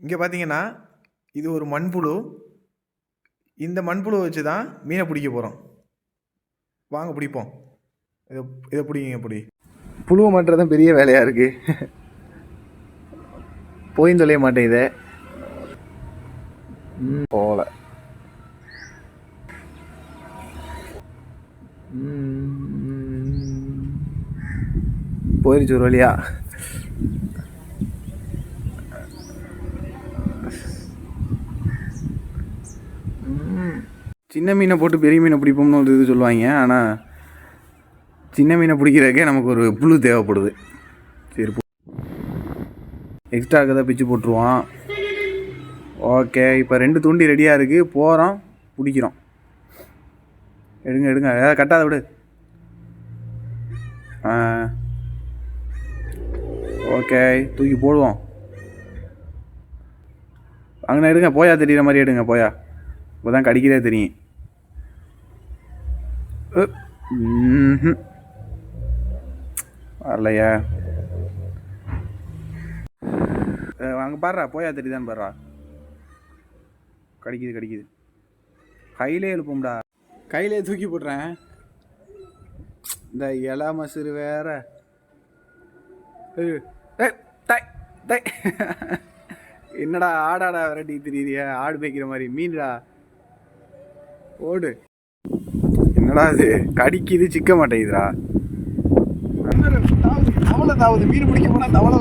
இங்கே பார்த்தீங்கன்னா இது ஒரு மண்புழு. இந்த மண்புழு வச்சு தான் மீனை பிடிக்க போகிறோம் வாங்க பிடிப்போம். இதை இதை பிடிங்க பிடி. புழுவை மாட்டுறது தான் பெரிய வேலையாக இருக்குது போயும் தொலைய மாட்டேங்குது ம், போகல. போயிருச்சு ஒரு வழியா. சின்ன மீனை போட்டு பெரிய மீனை பிடிப்போம்னு ஒரு இது சொல்லுவாங்க. ஆனால் சின்ன மீனை பிடிக்கிறதுக்கே நமக்கு ஒரு புழு தேவைப்படுது. சரி எக்ஸ்ட்ரா கதை பிச்சு போட்டுருவோம் ஓகே இப்போ ரெண்டு தூண்டி ரெடியாக இருக்குது போகிறோம் பிடிக்கிறோம். எடுங்க எடுங்க. ஏதாவது கட்டாத விடு. ஓகே தூக்கி போடுவோம். அங்கே எடுங்க போயா தெரியுற மாதிரி எடுங்க போயா. இப்போ தான் கடிக்கிறதே தெரியும். வரலையா. அங்கே பாடுறா போயா தெரியுதான்னு பாடுறா கிடைக்குது கிடைக்குது. கையிலே எழுப்போம்டா. கையிலே தூக்கி போடுறேன். இந்த இலா மசுறு வேற. என்னடா ஆடாடா விரட்டி திரியிறிய ஆடு மேய்க்கிற மாதிரி. மீன்டா. ஓடு. என்னடா இது கடிக்குது சிக்க மாட்டேங்குதுடா. தவளை தாவது மீன் பிடிக்க போனா தவளை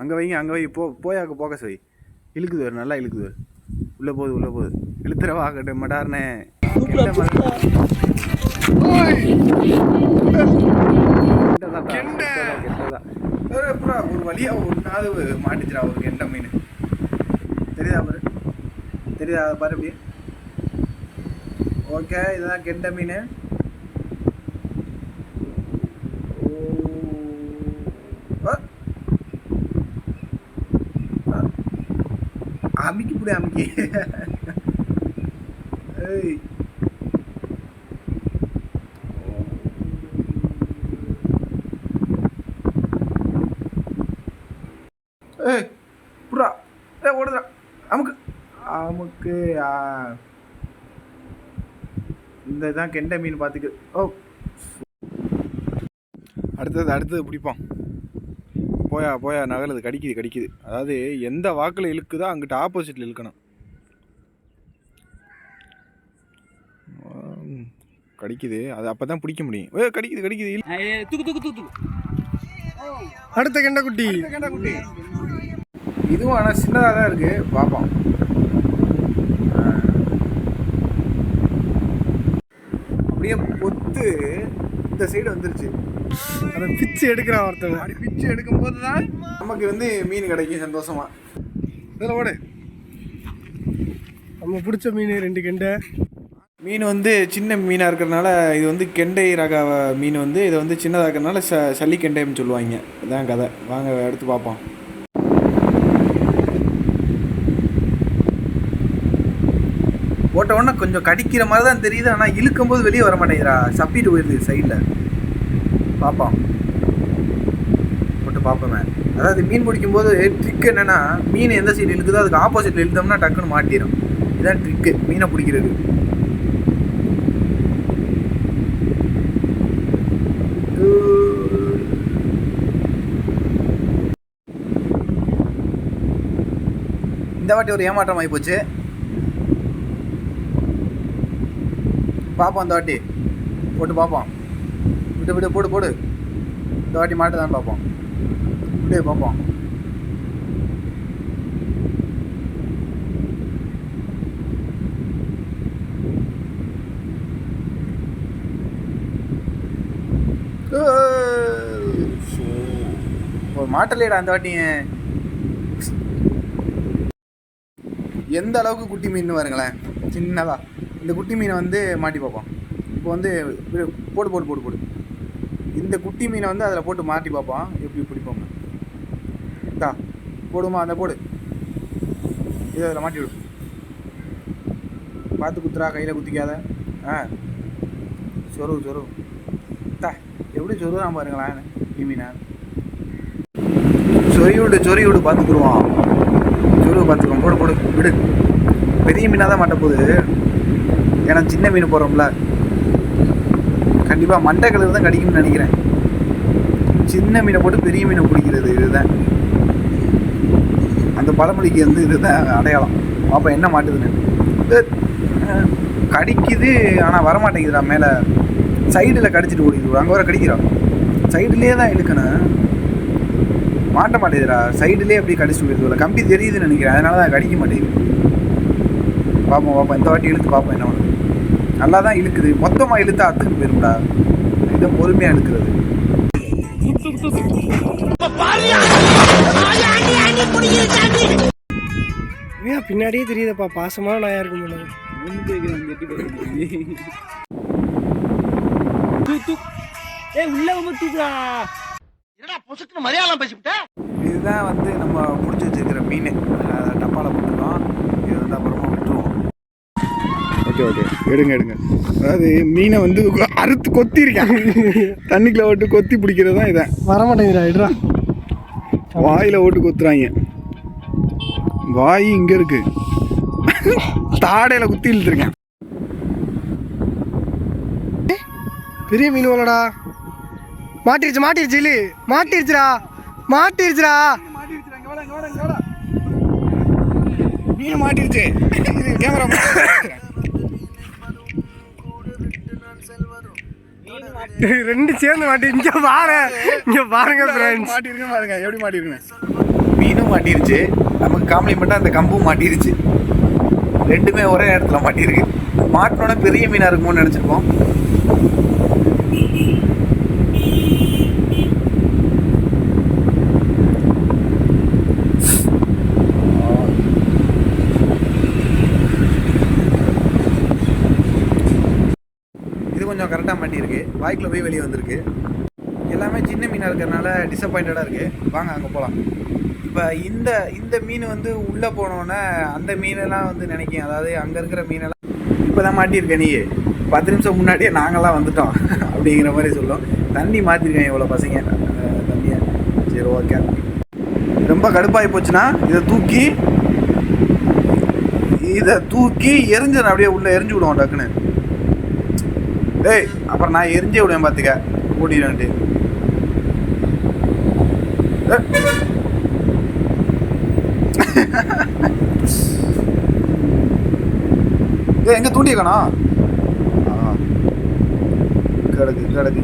அங்கே வைங்க அங்கே வை. போ போயாக்க போக வை இழுக்குது ஒரு நல்லா இழுக்குது ஒரு. உள்ள போகுது உள்ள போகுது. இழுத்துற வாக்கட்டு மடார்னே. ஒரு வழியா ஒன்றாவது மாட்டிச்சுடா ஒரு கெண்ட மீன். தெரியுதா பாரு? தெரியுதா பாரு அப்படியே? ஓகே இதுதான் கெண்ட மீன் ஓ. ஆ. அமுக்கி ஏய் புறா ஏ ஓடுதுடா அமுக்கு அமுக்கு ஆ. இந்த இதான் கெண்டை மீன் பார்த்துக்கு. ஓ. அடுத்தது அடுத்தது பிடிப்போம். போயா போயா நகருது கடிக்குது கடிக்குது. அதாவது எந்த வாக்கில் இழுக்குதோ அங்கிட்ட ஆப்போசிட்டில் இழுக்கணும். கடிக்குது. அது அப்போ தான் பிடிக்க முடியும். ஏ கடிக்குது கடிக்குது. தூக்கு தூக்கு தூக்கு அடுத்த கெண்டைக்குட்டி. குட்டி. இதுவும் ஆனால் சின்னதாக தான் இருக்கு. பார்ப்போம் ஆ. அப்படியே பொத்து இந்த சைடு வந்துருச்சு. அதை பிச்சு எடுக்கிறான் ஒருத்தவங்க. அப்படி பிச்சு எடுக்கும்போது தான் நமக்கு வந்து மீன் கிடைக்கும் சந்தோஷமா. இதில் ஓடு. நம்ம பிடிச்ச மீன் ரெண்டு கெண்டை. மீன் வந்து சின்ன மீனாக இருக்கிறனால இது வந்து கெண்டை ரக மீன் வந்து இதை வந்து சின்னதாக இருக்கிறனால ச சல்லி கெண்டைன்னு சொல்லுவாங்க. இதான் கதை. வாங்க எடுத்து பார்ப்போம். போட்ட உடனே கொஞ்சம் கடிக்கிற மாதிரி தான் தெரியுது. ஆனால் இழுக்கும் போது வெளியே வர மாட்டேங்கிறா சப்பிட்டு போயிருது சைடில் பார்ப்போம் போட்டு பார்ப்போமே அதாவது மீன் பிடிக்கும்போது ட்ரிக் என்னென்னா மீன் எந்த சைடு இழுக்குதோ அதுக்கு ஆப்போசிட்டில் இழுத்தோம்னா டக்குன்னு மாட்டிடும் இதுதான் ட்ரிக்கு மீனை பிடிக்கிறது. இந்த வாட்டி ஒரு ஏமாற்றம் ஆகி போச்சு. பார்ப்போம் இந்த வாட்டி. போட்டு பார்ப்போம் விட்டு விட்டு போடு போடு. இந்த வாட்டி மாட்டுதான்னு பார்ப்போம் விட்டு பார்ப்போம் ஒரு மாட்டலேடா அந்த வாட்டி. எந்த அளவுக்கு குட்டி மீன் பாருங்களேன். சின்னதா. இந்த குட்டி மீனை வந்து மாட்டி பார்ப்போம். இப்போ வந்து போடு போட்டு போடு போடு. இந்த குட்டி மீனை வந்து அதில் போட்டு மாட்டி பார்ப்போம். எப்படி பிடிப்போம் தா போடுமா அந்த போடு. இது அதில் மாட்டி விடு. பார்த்து குத்துறா கையில் குத்திக்காத. ஆ. சொருவு சொருவு தா எப்படி சொருவான் பாருங்களேன் குட்டி மீனை. சொறி விடு சொறி விடு பார்த்துக்குருவான். சொறி பார்த்துக்குவோம் போடு போடு விடு. பெரிய மீனாக தான் மாட்ட போகுது ஏன்னா சின்ன மீன் போகிறோம்ல கண்டிப்பாக மண்டை கலர் தான் கிடைக்கும்னு நினைக்கிறேன். சின்ன மீனை போட்டு பெரிய மீனை பிடிக்கிறது இதுதான். அந்த பழமொழிக்கு வந்து இதுதான் அடையாளம். அப்போ என்ன மாட்டுதுன்னு. கடிக்குது ஆனால் வரமாட்டேங்குதுடா மேலே. சைடில் கடிச்சிட்டு ஓடிது அங்கே வர கடிக்கிறான் சைடுலேயே தான் இழுக்கணும் மாட்ட மாட்டேங்குதுடா. சைடுலேயே அப்படியே கடிச்சிட்டு போயிடுது கம்பி தெரியுதுன்னு நினைக்கிறேன். அதனால தான் கடிக்க மாட்டேங்குது. பார்ப்போம் பார்ப்போம் இந்த வாட்டி இழுத்து பார்ப்போம் என்ன பண்ணுறது நல்லா தான் இழுக்குது. மொத்தமாக இழுத்தா அத்துக்கு போயிரும்டா. இதை பொறுமையாக இழுக்கிறது. ஏன் பின்னாடியே தெரியுதப்பா பாசமான நாயா இருக்கும் போல இதுதான் வந்து நம்ம பிடிச்சி வச்சிருக்கிற மீன். அதை டப்பாவில் போட்டுருக்கோம் இது வந்து அப்புறமா விட்டுருவோம் ஓகே ஓகே எடுங்க எடுங்க. அதாவது மீனை வந்து அறுத்து கொத்திருக்கேன். தண்ணிக்குள்ள ஓட்டு கொத்தி பிடிக்கிறது தான் இதான் வரமாட்டேங்கிறா இட்ரா வாயில் ஓட்டு கொத்துறாங்க. வாய் இங்கே இருக்கு. தாடையில் குத்தி இழுத்துருக்கேன். பெரிய மீன் போலடா மாட்டிருச்சு மாட்டிருச்சு இல்லு மாட்டிருச்சுடா. மாட்டிருச்சுடா. மீன் மாட்டிருச்சு. இது கேமரா ரெண்டு சேர்ந்து மாட்டி. இங்க பாரு இங்க பாருங்க ஃப்ரெண்ட்ஸ் மாட்டிருக்கு பாருங்க. எப்படி மாட்டிருக்குன்னு மீனும் மாட்டிருச்சு. நமக்கு காம்ப்ளிமெண்ட்டாக அந்த கம்பும் மாட்டிருச்சு. ரெண்டுமே ஒரே இடத்துல மாட்டிருக்கு மாட்டினோட பெரிய மீனாக இருக்குமோன்னு நினச்சிருப்போம் இது கொஞ்சம் கரெக்டாக மாட்டியிருக்கு வாய்க்குள்ள போய் வெளியே வந்திருக்கு. எல்லாமே சின்ன மீனாக இருக்கிறனால டிசப்பாயிண்டடாக இருக்குது வாங்க அங்கே போகலாம் இப்போ இந்த இந்த மீன் வந்து உள்ளே போனோன்னே அந்த மீனெல்லாம் வந்து நினைக்கும் அதாவது அங்கே இருக்கிற மீனெல்லாம் இப்போ தான் மாட்டியிருக்கேன் நீ பத்து நிமிஷம் முன்னாடியே நாங்களாம் வந்துட்டோம். அப்படிங்கிற மாதிரி சொல்லும். தண்ணி மாற்றிருக்கேன் இவ்வளோ பசங்க. தண்ணியை. சரி ஓகே ரொம்ப கடுப்பாகி போச்சுன்னா இதை தூக்கி இதை தூக்கி எரிஞ்சிடும் அப்படியே உள்ளே எரிஞ்சு விடுவோம் டக்குன்னு. டேய் அப்புறம் நான் எரிஞ்சே விடுவேன் பார்த்துக்க ஓடிடுவேன்ட்டு ஏ. எங்க தூண்டிய ஆ. கிடக்கு கிடக்கு.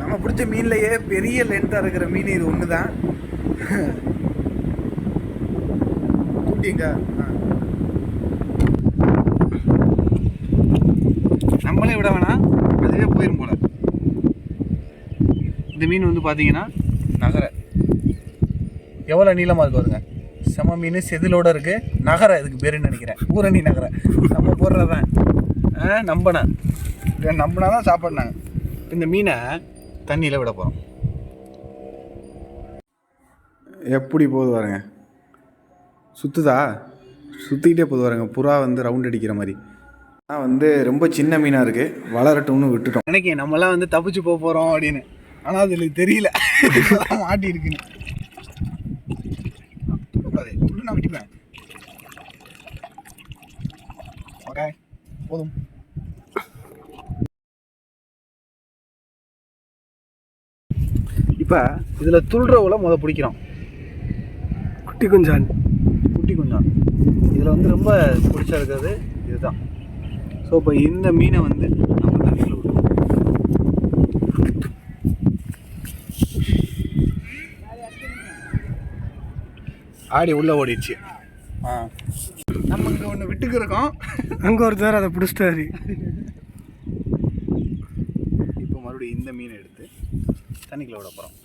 நம்ம பிடிச்ச மீன்லயே பெரிய லென்த்தாக இருக்கிற மீன் இது ஒன்று தான் தூண்டிங்க ஆ. போயிடும் போல. இந்த மீன் வந்து பார்த்தீங்கன்னா நகரை. எவ்வளோ நீளமாக இருக்கு பாருங்க. செம மீன் செதிலோட இருக்குது நகரை இதுக்கு பேருன்னு நினைக்கிறேன்? ஊரணி நகரை. நம்ம போடுறதான் ஆ நம்பினேன் நம்பினா தான் சாப்பிட்னாங்க இந்த மீனை தண்ணியில் விட போகிறோம் எப்படி போகுது பாருங்க. சுற்றுதா சுற்றிக்கிட்டே போது வரேங்க புறா வந்து ரவுண்ட் அடிக்கிற மாதிரி. ஆனால் வந்து ரொம்ப சின்ன மீனாக இருக்குது வளரட்டும்னு விட்டுட்டோம். நினைக்கிறேன் நம்மலாம் வந்து தப்பிச்சு போக போகிறோம் அப்படின்னு. ஆனால் அதில் தெரியல. மாட்டி இருக்குன்னு. நான் வெட்டிப்பேன். ஓகே போதும். இப்போ இதில் துள்ளுறவுல முத பிடிக்கிறோம். குட்டி குஞ்சான். குட்டி குஞ்சான். இதில் வந்து ரொம்ப பிடிச்சா இருக்கிறது இதுதான். ஸோ இப்போ இந்த மீனை வந்து நம்ம தண்ணியில் விடுவோம். ஆடி உள்ளே ஓடிடுச்சு. ஆ. நம்ம இங்கே ஒன்று விட்டுக்கிறோம். அங்க ஒருத்தர் அதை பிடிச்சிட்டாரு. இப்போ மறுபடியும் இந்த மீனை எடுத்து தண்ணிக்குள்ள விட போகிறோம்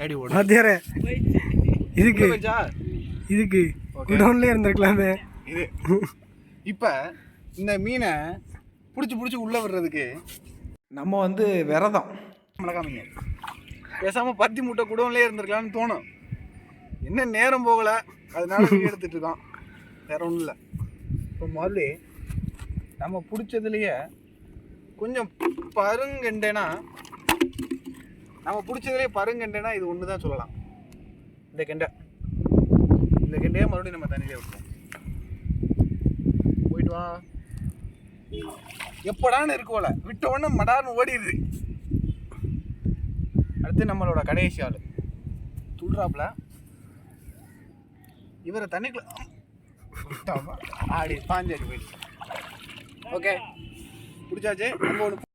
ஆடி ஓடி. வாத்தியாரே இதுக்கு. இதுக்கு. குடவுன்லேயே இருந்திருக்கலாமே. இது. இப்போ இந்த மீனை பிடிச்சி பிடிச்சி உள்ளே விடுறதுக்கு நம்ம வந்து விரதம். மிளகாமிங்க பேசாமல் பத்தி முட்டை குடோன்லேயே இருந்திருக்கலாம்னு தோணும். என்ன நேரம் போகலை. அதனால வீடியோ எடுத்துட்டு இருக்கோம். வேற ஒன்றும் இல்லை. இப்போ முதல்ல நம்ம பிடிச்சதுலையே கொஞ்சம் பருங்கண்டேனா நம்ம பிடிச்சதுலே பருங்கெண்டைனா இது ஒன்று தான் சொல்லலாம். இந்த கெண்டை. இந்த கெண்டையே மறுபடியும் நம்ம தண்ணியிலே விட்டுருவோம். போயிட்டு வா. எப்படான்னு இருக்குவோல விட்ட உடனே மடார்னு ஓடிடுது. அடுத்து நம்மளோட கடைசி ஆள். துள்றாப்புல இவரை தண்ணிக்குள்ள ஆடி பாஞ்சாடி போயிடுச்சு. ஓகே. பிடிச்சாச்சு நம்ம ஒன்று